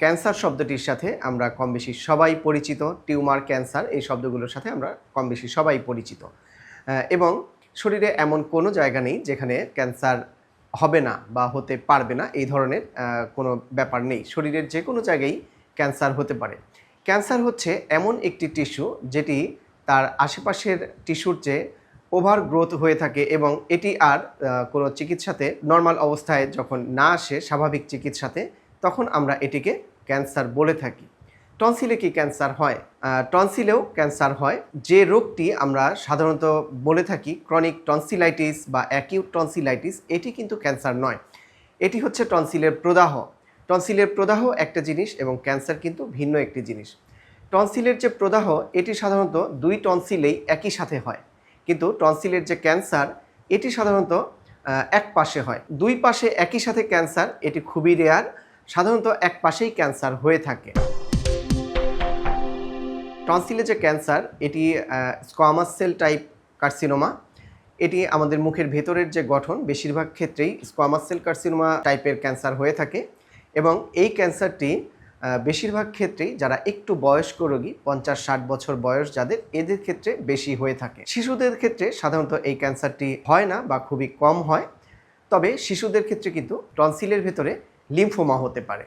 Cancer শব্দটির সাথে আমরা কম বেশি সবাই পরিচিত, টিউমার ক্যান্সার এই শব্দগুলোর সাথে আমরা কম বেশি সবাই পরিচিত। এবং শরীরে এমন কোনো জায়গা নেই যেখানে ক্যান্সার হবে না বা হতে পারবে না, এই ধরনের কোনো ব্যাপার নেই। শরীরের যে কোনো জায়গায় ক্যান্সার হতে পারে। ক্যান্সার হচ্ছে এমন একটি টিস্যু যেটি তার আশেপাশের টিস্যুর চেয়ে ওভার গ্রোথ হয়ে থাকে এবং এটি আর কোনো চিকিৎসাতে, নর্মাল অবস্থায় যখন না আসে স্বাভাবিক চিকিৎসাতে, তখন আমরা এটিকে ক্যান্সার বলে থাকি। টনসিলে কি ক্যান্সার হয়? টনসিলেও ক্যান্সার হয়। যে রোগটি আমরা সাধারণত বলে থাকি, ক্রনিক টনসিলাইটিস বা অ্যাকিউট টনসিলাইটিস, এটি কিন্তু ক্যান্সার নয়। এটি হচ্ছে টনসিলের প্রদাহ। টনসিলের প্রদাহ একটা জিনিস এবং ক্যান্সার কিন্তু ভিন্ন একটি জিনিস। টনসিলের যে প্রদাহ, এটি সাধারণত দুই টনসিলেই একই সাথে হয়। কিন্তু টনসিলের যে ক্যান্সার, এটি সাধারণত এক পাশে হয়। দুই পাশে একই সাথে ক্যান্সার, এটি খুবই রেয়ার। সাধারণত এক পাশেই ক্যান্সার হয়ে থাকে। টনসিলে যে ক্যান্সার, এটি স্কোয়ামাস সেল টাইপ কার্সিনোমা। এটি আমাদের মুখের ভেতরের যে গঠন, বেশিরভাগ ক্ষেত্রেই স্কোয়ামাস সেল কার্সিনোমা টাইপের ক্যান্সার হয়ে থাকে এবং এই ক্যান্সারটি বেশিরভাগ ক্ষেত্রেই যারা একটু বয়স্ক রোগী, পঞ্চাশ, ষাট বছর বয়স যাদের, এদের ক্ষেত্রে বেশি হয়ে থাকে। শিশুদের ক্ষেত্রে সাধারণত এই ক্যান্সারটি হয় না বা খুবই কম হয়। তবে শিশুদের ক্ষেত্রে কিন্তু টনসিলের ভেতরে লিম্ফোমা হতে পারে।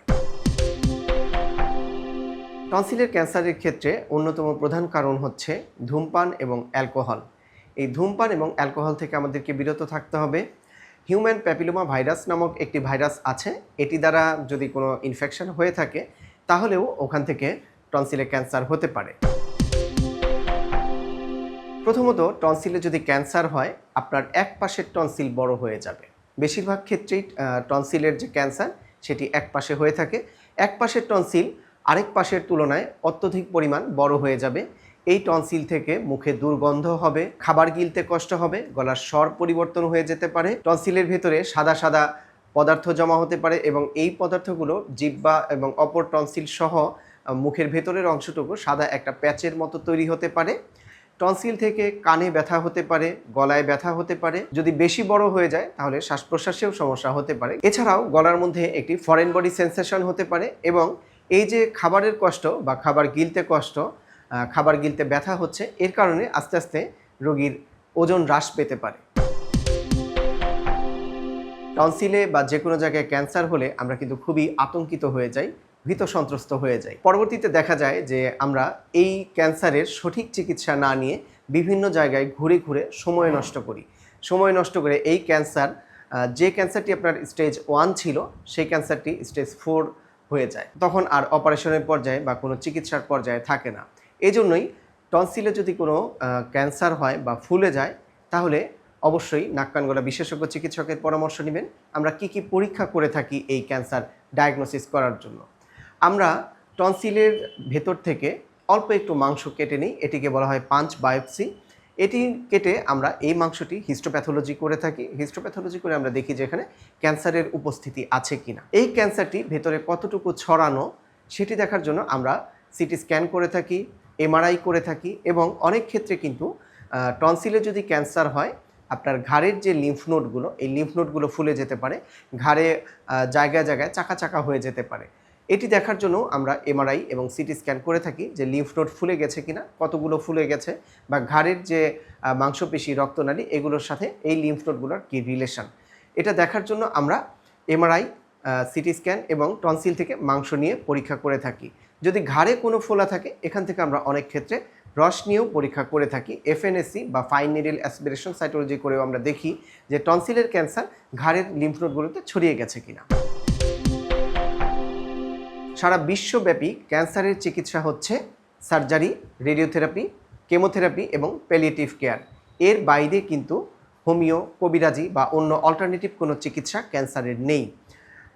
টনসিলের ক্যান্সারের ক্ষেত্রে অন্যতম প্রধান কারণ হচ্ছে ধূমপান এবং অ্যালকোহল। এই ধূমপান এবং অ্যালকোহল থেকে আমাদেরকে বিরত থাকতে হবে। হিউম্যান প্যাপিলোমা ভাইরাস নামক একটি ভাইরাস আছে। এটি দ্বারা যদি কোনো ইনফেকশন হয়ে থাকে, তাহলেও ওখান থেকে টনসিলে ক্যান্সার হতে পারে। প্রথমত টনসিলে যদি ক্যান্সার হয়, আপনার এক পাশের টনসিল বড় হয়ে যাবে। বেশিরভাগ ক্ষেত্রেই টনসিলের যে ক্যান্সার সেটি এক পাশে হয়ে থাকে। এক পাশের টনসিল আরেক পাশের তুলনায় অত্যধিক পরিমাণ বড় হয়ে যাবে। এই টনসিল থেকে মুখে দুর্গন্ধ হবে, খাবার গিলতে কষ্ট হবে, গলার স্বর পরিবর্তন হয়ে যেতে পারে। টনসিলের ভেতরে সাদা সাদা পদার্থ জমা হতে পারে এবং এই পদার্থগুলো জিব্বা এবং অপর টনসিল সহ মুখের ভেতরের অংশটুকু সাদা একটা প্যাচের মতো তৈরি হতে পারে। টনসিল থেকে কানে ব্যথা হতে পারে, গলায় ব্যথা হতে পারে। যদি বেশি বড় হয়ে যায়, তাহলে শ্বাস প্রশ্বাসেও সমস্যা হতে পারে। এছাড়াও গলার মধ্যে একটি ফরেন বডি সেন্সেশন হতে পারে এবং এই যে খাবারের কষ্ট বা খাবার গিলতে কষ্ট খাবার গিলতে ব্যথা হচ্ছে, এর কারণে আস্তে আস্তে রোগীর ওজন হ্রাস পেতে পারে। টনসিলে বা যে কোনো জায়গায় ক্যান্সার হলে আমরা কিন্তু খুবই আতঙ্কিত হয়ে যাই। ভীত সন্ত্রস্ত হয়ে যাই পরবর্তীতে দেখা যায় যে আমরা এই ক্যান্সারের সঠিক চিকিৎসা না নিয়ে বিভিন্ন জায়গায় ঘুরে ঘুরে সময় নষ্ট করি। সময় নষ্ট করে এই ক্যান্সার যে ক্যান্সারটি আপনার স্টেজ ওয়ান ছিল, সেই ক্যান্সারটি স্টেজ ফোর হয়ে যায়। তখন আর অপারেশনের পর্যায়ে বা কোনো চিকিৎসার পর্যায়ে থাকে না। এই জন্যই টনসিলে যদি কোনো ক্যান্সার হয় বা ফুলে যায়, তাহলে অবশ্যই নাক গলা বিশেষজ্ঞ চিকিৎসকের পরামর্শ নেবেন। আমরা কি কি পরীক্ষা করে থাকি এই ক্যান্সার ডায়াগনোসিস করার জন্য? আমরা টনসিলের ভেতর থেকে অল্প একটু মাংস কেটে নিই। এটিকে বলা হয় পাঞ্চ বায়োপসি। এটি কেটে আমরা এই মাংসটি হিস্টোপ্যাথোলজি করে থাকি। হিস্টোপ্যাথোলজি করে আমরা দেখি যে এখানে ক্যান্সারের উপস্থিতি আছে কিনা। এই ক্যান্সারটি ভেতরে কতটুকু ছড়ানো সেটি দেখার জন্য আমরা সিটি স্ক্যান করে থাকি, এমআরআই করে থাকি এবং অনেক ক্ষেত্রে কিন্তু টনসিলে যদি ক্যান্সার হয়, আপনার ঘাড়ের যে লিম্ফ নোডগুলো এই লিম্ফ নোডগুলো ফুলে যেতে পারে। ঘাড়ে জায়গায় জায়গায় চাকা চাকা হয়ে যেতে পারে। এটি দেখার জন্য আমরা এমআরআই এবং সিটি স্ক্যান করে থাকি যে লিম্ফ নোড ফুলে গেছে কিনা, কতগুলো ফুলে গেছে, বা ঘাড়ের যে মাংসপেশি রক্তনালী, এগুলোর সাথে এই লিম্ফ নোডগুলোর কী রিলেশন এটা দেখার জন্য আমরা এমআরআই সিটি স্ক্যান এবং টনসিল থেকে মাংস নিয়ে পরীক্ষা করে থাকি। যদি ঘাড়ে কোনো ফোলা থাকে, এখান থেকে আমরা অনেক ক্ষেত্রে রস নিয়েও পরীক্ষা করে থাকি। এফএনএসসি বা ফাইন নিডল অ্যাসপিরেশন সাইটোলজি করেও আমরা দেখি যে টনসিলের ক্যান্সার ঘাড়ের লিম্ফ নোডগুলোতে ছড়িয়ে গেছে কিনা। সারা বিশ্বব্যাপী ক্যান্সারের চিকিৎসা হচ্ছে সার্জারি, রেডিওথেরাপি, কেমোথেরাপি এবং প্যালিয়েটিভ কেয়ার এর বাইরে কিন্তু হোমিও, কবিরাজি বা অন্য অল্টারনেটিভ কোনো চিকিৎসা ক্যান্সারের নেই।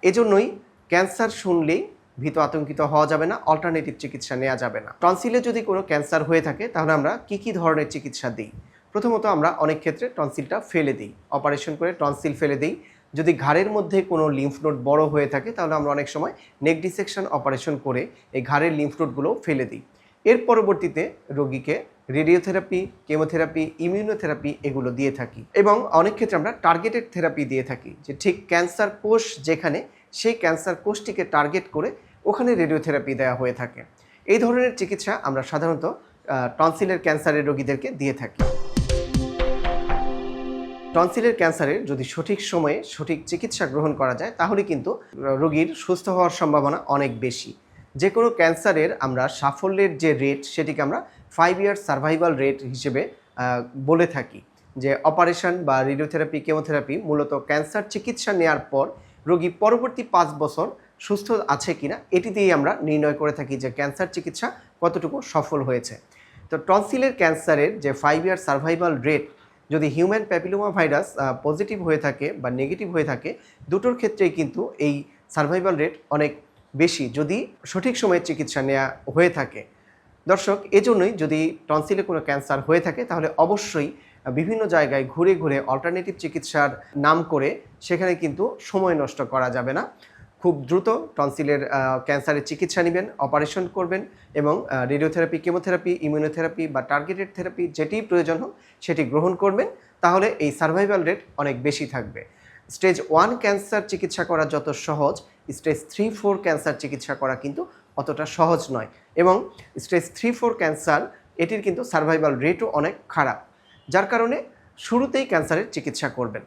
এজন্যই ক্যান্সার শুনলেই ভীত আতঙ্কিত হওয়া যাবে না অল্টারনেটিভ চিকিৎসা নেওয়া যাবে না। টনসিলে যদি কোনো ক্যান্সার হয়ে থাকে, তাহলে আমরা কি কি ধরনের চিকিৎসা দিই? প্রথমত আমরা অনেক ক্ষেত্রে টনসিলটা ফেলে দিই। অপারেশন করে টনসিল ফেলে দিই। যদি ঘাড়ের মধ্যে কোনো লিম্ফ নোড বড় হয়ে থাকে, তাহলে আমরা অনেক সময় নেক ডিসেকশন অপারেশন করে এই ঘাড়ের লিম্ফ নোডগুলো ফেলে দিই। এর পরবর্তীতে রোগীকে রেডিওথেরাপি কেমোথেরাপি ইমিউনোথেরাপি এগুলো দিয়ে থাকি এবং অনেক ক্ষেত্রে আমরা টার্গেটেড থেরাপি দিয়ে থাকি যে ঠিক ক্যান্সার কোষ যেখানে, সেই ক্যান্সার কোষটিকে টার্গেট করে ওখানে রেডিওথেরাপি দেওয়া হয়ে থাকে। এই ধরনের চিকিৎসা আমরা সাধারণত টনসিলের ক্যান্সারের রোগীদেরকে দিয়ে থাকি। টনসিলের ক্যান্সারের যদি সঠিক সময়ে সঠিক চিকিৎসা গ্রহণ করা যায়, তাহলে কিন্তু রোগীর সুস্থ হওয়ার সম্ভাবনা অনেক বেশি। যে কোনো ক্যান্সারের আমরা সাফল্যের যে রেট সেটিকে আমরা ফাইভ ইয়ার সার্ভাইভাল রেট হিসেবে বলে থাকি। যে অপারেশন বা রেডিওথেরাপি কেমোথেরাপি মূলত ক্যান্সার চিকিৎসা নেওয়ার পর রোগী পরবর্তী পাঁচ বছর সুস্থ আছে কিনা, এটি দিয়েই আমরা নির্ণয় করে থাকি যে ক্যান্সার চিকিৎসা কতটুকু সফল হয়েছে। তো টনসিলের ক্যান্সারের যে ফাইভ ইয়ার সার্ভাইভাল রেট যদি হিউম্যান প্যাপিলোমা ভাইরাস পজিটিভ হয়ে থাকে বা নেগেটিভ হয়ে থাকে, দুটোর ক্ষেত্রেই কিন্তু এই সার্ভাইভাল রেট অনেক বেশি যদি সঠিক সময়ে চিকিৎসা নেওয়া হয়ে থাকে। দর্শক, এজন্যই যদি টনসিলে কোনো ক্যান্সার হয়ে থাকে, তাহলে অবশ্যই বিভিন্ন জায়গায় ঘুরে ঘুরে অল্টারনেটিভ চিকিৎসার নাম করে সেখানে কিন্তু সময় নষ্ট করা যাবে না। খুব দ্রুত টনসিলের ক্যান্সারের চিকিৎসা নেবেন, অপারেশন করবেন এবং রেডিওথেরাপি, কেমোথেরাপি, ইমিউনোথেরাপি বা টার্গেটেড থেরাপি যেটি প্রয়োজন হোক সেটি গ্রহণ করবেন, তাহলে এই সার্ভাইভাল রেট অনেক বেশি থাকবে। স্টেজ ওয়ান ক্যান্সার চিকিৎসা করা যত সহজ, স্টেজ থ্রি ফোর ক্যান্সার চিকিৎসা করা কিন্তু অতটা সহজ নয় এবং স্টেজ থ্রি ফোর ক্যান্সার, এটির কিন্তু সার্ভাইভাল রেটও অনেক খারাপ, যার কারণে শুরুতেই ক্যান্সারের চিকিৎসা করবেন।